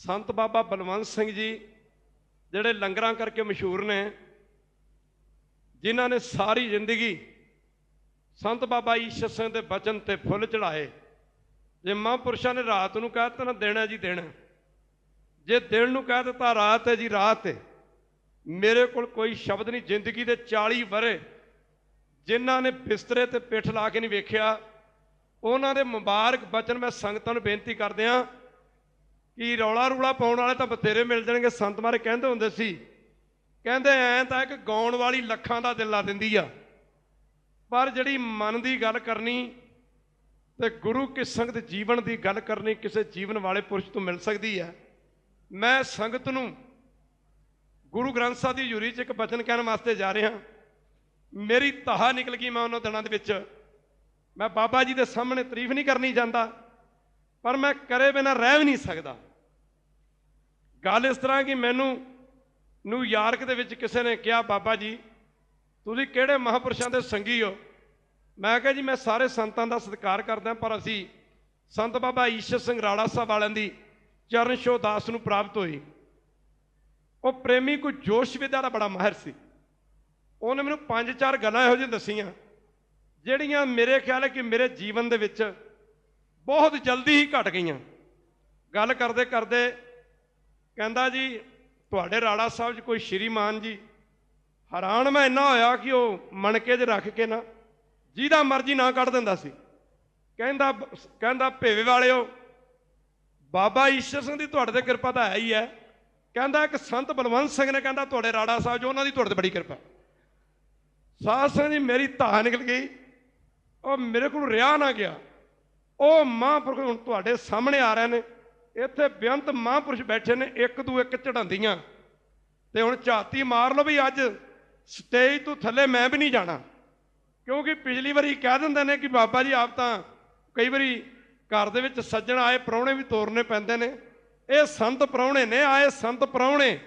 ਸੰਤ ਬਾਬਾ ਬਲਵੰਤ ਸਿੰਘ ਜੀ, ਜਿਹੜੇ ਲੰਗਰਾਂ ਕਰਕੇ ਮਸ਼ਹੂਰ ਨੇ, ਜਿਨ੍ਹਾਂ ਨੇ ਸਾਰੀ ਜ਼ਿੰਦਗੀ ਸੰਤ ਬਾਬਾ ਈਸ਼ਰ ਸਿੰਘ ਦੇ ਬਚਨ ਤੇ ਫੁੱਲ ਚੜਾਏ ਜੇ ਮਹਾਂਪੁਰਸ਼ਾਂ ਨੇ ਰਾਤ ਨੂੰ ਕਹਿ ਦਿੱਤਾ ਨਾ ਦੇਣਾ ਜੀ ਦੇਣਾ ਜੇ ਦਿਨ ਨੂੰ ਕਹਿ ਦਿੱਤਾ, ਰਾਤ ਹੈ ਜੀ ਰਾਤ। ਹੈ ਮੇਰੇ ਕੋਲ ਕੋਈ ਸ਼ਬਦ ਨਹੀਂ, ਜ਼ਿੰਦਗੀ ਦੇ 40 ਵਰੇ ਜਿਨ੍ਹਾਂ ਨੇ ਬਿਸਤਰੇ ਤੇ ਪਿੱਠ ਲਾ ਕੇ ਨਹੀਂ ਵੇਖਿਆ, ਉਹਨਾਂ ਦੇ ਮੁਬਾਰਕ ਬਚਨ ਮੈਂ ਸੰਗਤਾਂ ਨੂੰ ਬੇਨਤੀ ਕਰਦੇ ਹਾਂ। ਕਿ ਰੌਲਾ ਰੂਲਾ ਪਾਉਣ ਵਾਲੇ ਤਾਂ ਬਥੇਰੇ ਮਿਲ ਜਾਣਗੇ, ਸੰਤ ਮਾਰੇ ਕਹਿੰਦੇ ਹੁੰਦੇ ਸੀ। ਕਹਿੰਦੇ ਐਂ ਤਾਂ ਇੱਕ ਗਾਉਣ ਵਾਲੀ ਲੱਖਾਂ ਦਾ ਦਿਲ ਲਾ ਦਿੰਦੀ ਆ। ਪਰ ਜਿਹੜੀ ਮਨ ਦੀ ਗੱਲ ਕਰਨੀ ਤੇ ਗੁਰੂ ਕੀ ਸੰਗਤ ਜੀਵਨ ਦੀ ਗੱਲ ਕਰਨੀ ਕਿਸੇ ਜੀਵਨ ਵਾਲੇ ਪੁਰਸ਼ ਤੋਂ ਮਿਲ ਸਕਦੀ ਹੈ ਮੈਂ ਸੰਗਤ ਨੂੰ ਗੁਰੂ ਗ੍ਰੰਥ ਸਾਹਿਬ ਦੀ ਹਜ਼ੂਰੀ 'ਚ ਇੱਕ ਬਚਨ ਕਹਿਣ ਵਾਸਤੇ ਜਾ ਰਿਹਾ। ਮੇਰੀ ਤਾਹਾ ਨਿਕਲ ਗਈ ਮੈਂ ਉਹਨਾਂ ਦਿਨਾਂ ਦੇ ਵਿੱਚ। ਮੈਂ ਬਾਬਾ ਜੀ ਦੇ ਸਾਹਮਣੇ ਤਾਰੀਫ ਨਹੀਂ ਕਰਨੀ ਜਾਂਦਾ, ਪਰ ਮੈਂ ਕਰੇ ਬਿਨਾ ਰਹਿ ਵੀ ਨਹੀਂ ਸਕਦਾ। ਗੱਲ ਇਸ ਤਰ੍ਹਾਂ ਕਿ ਮੈਨੂੰ ਨਿਊਯਾਰਕ ਦੇ ਵਿੱਚ ਕਿਸੇ ਨੇ ਕਿਹਾ, ਬਾਬਾ ਜੀ, ਤੁਸੀਂ ਕਿਹੜੇ ਮਹਾਪੁਰਸ਼ਾਂ ਦੇ ਸੰਗੀ ਹੋ? ਮੈਂ ਕਿਹਾ, ਜੀ, ਮੈਂ ਸਾਰੇ ਸੰਤਾਂ ਦਾ ਸਤਿਕਾਰ ਕਰਦਾ, ਪਰ ਅਸੀਂ ਸੰਤ ਬਾਬਾ ਈਸ਼ਰ ਸਿੰਘ ਰਾੜਾ ਸਾਹਿਬ ਵਾਲਿਆਂ ਦੀ ਚਰਨ ਛੋਹ ਦਾਸ ਨੂੰ ਪ੍ਰਾਪਤ ਹੋਈ। ਉਹ ਪ੍ਰੇਮੀ ਕੋਈ ਜੋਸ਼ ਵਿਦਿਆ ਦਾ ਬੜਾ ਮਾਹਿਰ ਸੀ। ਉਹਨੇ ਮੈਨੂੰ ਪੰਜ ਚਾਰ ਗੱਲਾਂ ਇਹੋ ਜਿਹੀਆਂ ਦੱਸੀਆਂ, ਜਿਹੜੀਆਂ ਮੇਰੇ ਖਿਆਲ ਹੈ ਕਿ ਮੇਰੇ ਜੀਵਨ ਦੇ ਵਿੱਚ ਬਹੁਤ ਜਲਦੀ ਹੀ ਘਟ ਗਈਆਂ। ਗੱਲ ਕਰਦੇ ਕਰਦੇ ਕਹਿੰਦਾ ਜੀ, ਤੁਹਾਡੇ ਰਾੜਾ ਸਾਹਿਬ 'ਚ ਕੋਈ ਸ਼੍ਰੀਮਾਨ ਜੀ। ਹੈਰਾਨ ਮੈਂ ਇੰਨਾ ਹੋਇਆ ਕਿ ਉਹ ਮਣਕੇ 'ਚ ਰੱਖ ਕੇ ਨਾ ਜਿਹਦਾ ਮਰਜ਼ੀ ਨਾ ਕੱਢ ਦਿੰਦਾ ਸੀ। ਕਹਿੰਦਾ ਕਹਿੰਦਾ ਭੇਵੇ ਵਾਲਿਓ, ਬਾਬਾ ਈਸ਼ਰ ਸਿੰਘ ਦੀ ਤੁਹਾਡੇ ਤੇ ਕਿਰਪਾ ਤਾਂ ਹੈ ਹੀ ਹੈ। ਕਹਿੰਦਾ ਇੱਕ ਸੰਤ ਬਲਵੰਤ ਸਿੰਘ ਨੇ ਕਹਿੰਦਾ, ਤੁਹਾਡੇ ਰਾੜਾ ਸਾਹਿਬ ਜੋ ਉਹਨਾਂ ਦੀ ਤੁਹਾਡੇ ਤੇ ਬੜੀ ਕਿਰਪਾ ਸਾਧ ਸੰਗਤ ਜੀ, ਮੇਰੀ ਧਾਹ ਨਿਕਲ ਗਈ। ਉਹ ਮੇਰੇ ਕੋਲ ਰਿਹਾ ਨਾ ਗਿਆ। ਉਹ ਮਹਾਂਪੁਰਖ ਹੁਣ ਤੁਹਾਡੇ ਸਾਹਮਣੇ ਆ ਰਹੇ ਨੇ। ਇੱਥੇ ਬੇਅੰਤ ਮਹਾਂਪੁਰਸ਼ ਬੈਠੇ ਨੇ, ਇੱਕ ਦੂ ਇੱਕ ਚੜਾਉਂਦੀਆਂ ਤੇ ਹੁਣ ਝਾਤੀ ਮਾਰ ਲਓ ਵੀ ਅੱਜ, ਸਟੇਜ ਤੋਂ ਥੱਲੇ ਮੈਂ ਵੀ ਨਹੀਂ ਜਾਣਾ। ਕਿਉਂਕਿ ਪਿਛਲੀ ਵਾਰੀ ਕਹਿ ਦਿੰਦੇ ਨੇ ਕਿ ਬਾਬਾ ਜੀ ਆਪ ਤਾਂ ਕਈ ਵਾਰੀ ਘਰ ਦੇ ਵਿੱਚ ਸੱਜਣ ਆਏ, ਪ੍ਰਾਹੁਣੇ ਵੀ ਤੋਰਨੇ ਪੈਂਦੇ ਨੇ। ਇਹ ਸੰਤ ਪ੍ਰਾਹੁਣੇ ਨੇ ਆਏ ਸੰਤ ਪ੍ਰਾਹੁਣੇ।